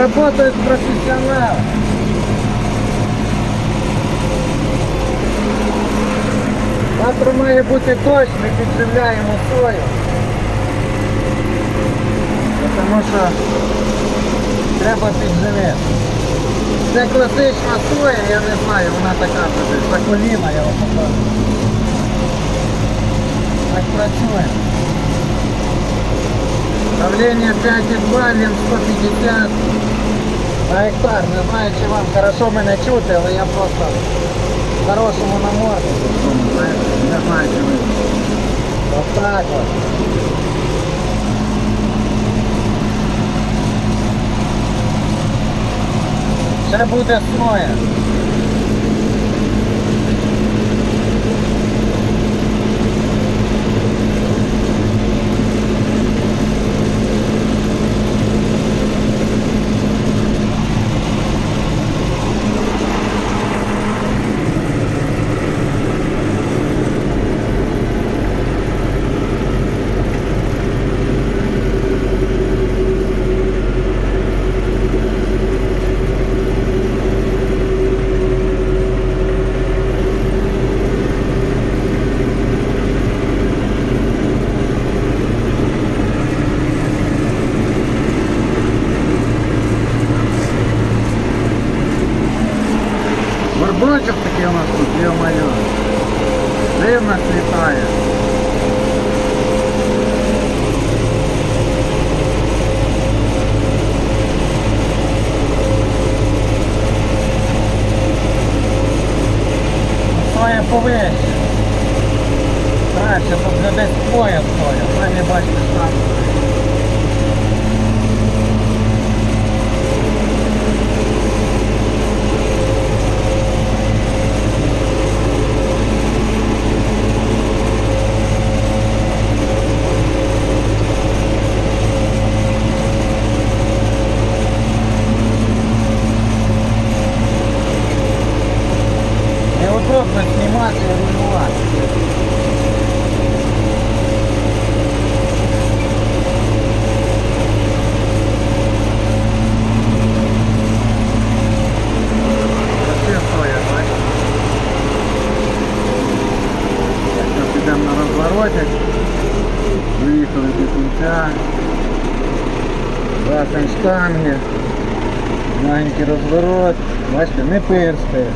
Работают профессионалы. Завтра має бути дощ, ми підживляємо сою. Тому що треба підживити. Це класична соя, я не знаю, вона така буде, за коліна я вам покажу. Так працює. Давление 5,2, він 150 на гектар. Не знаю, чи вам хорошо мене чути, але я просто хорошому на знаєте, Не знаю, чи ви. Ось так от. Ще буде соя. Нас тут, йо-моє. Дивно світає. Соя повище. Краще, тут вже десь пояс соя. Самі бачите, що там. Неудобно снимать и рулевать. Вообще соя, бачите? Зараз підемо на розворотик. Виїхали до кінця. Красень штанги. Маленький розворот. Бачите, не пирскає.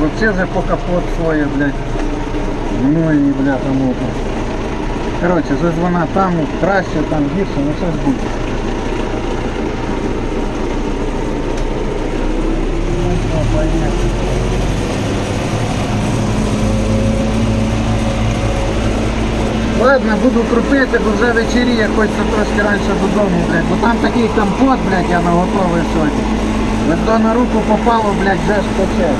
Вообще вже по капот своє, блядь. Ну і, бля, там опа. Короче, щось вона там краще, там гірше, ну буде. Ну що, поїхали. Ладно, буду крупити, бо вже вечеріє, хочеться трошки раніше додому, блядь. Бо там такий компот, блядь, я наготовив сьогодні. Ось на руку попало, блядь, вже ж пече.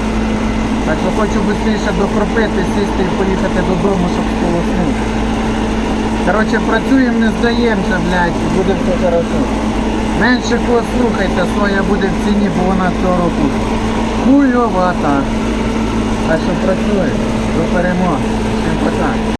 Так що хочу швидше докропити, сісти і поїхати додому, щоб сполоснути. Коротше, працюємо, не здаємося, блядь, буде все хорошо. Менше кого слухайте, соя буде в ціні, бо вона цього року хуйовата. Так що працює, до перемоги. Всім пока.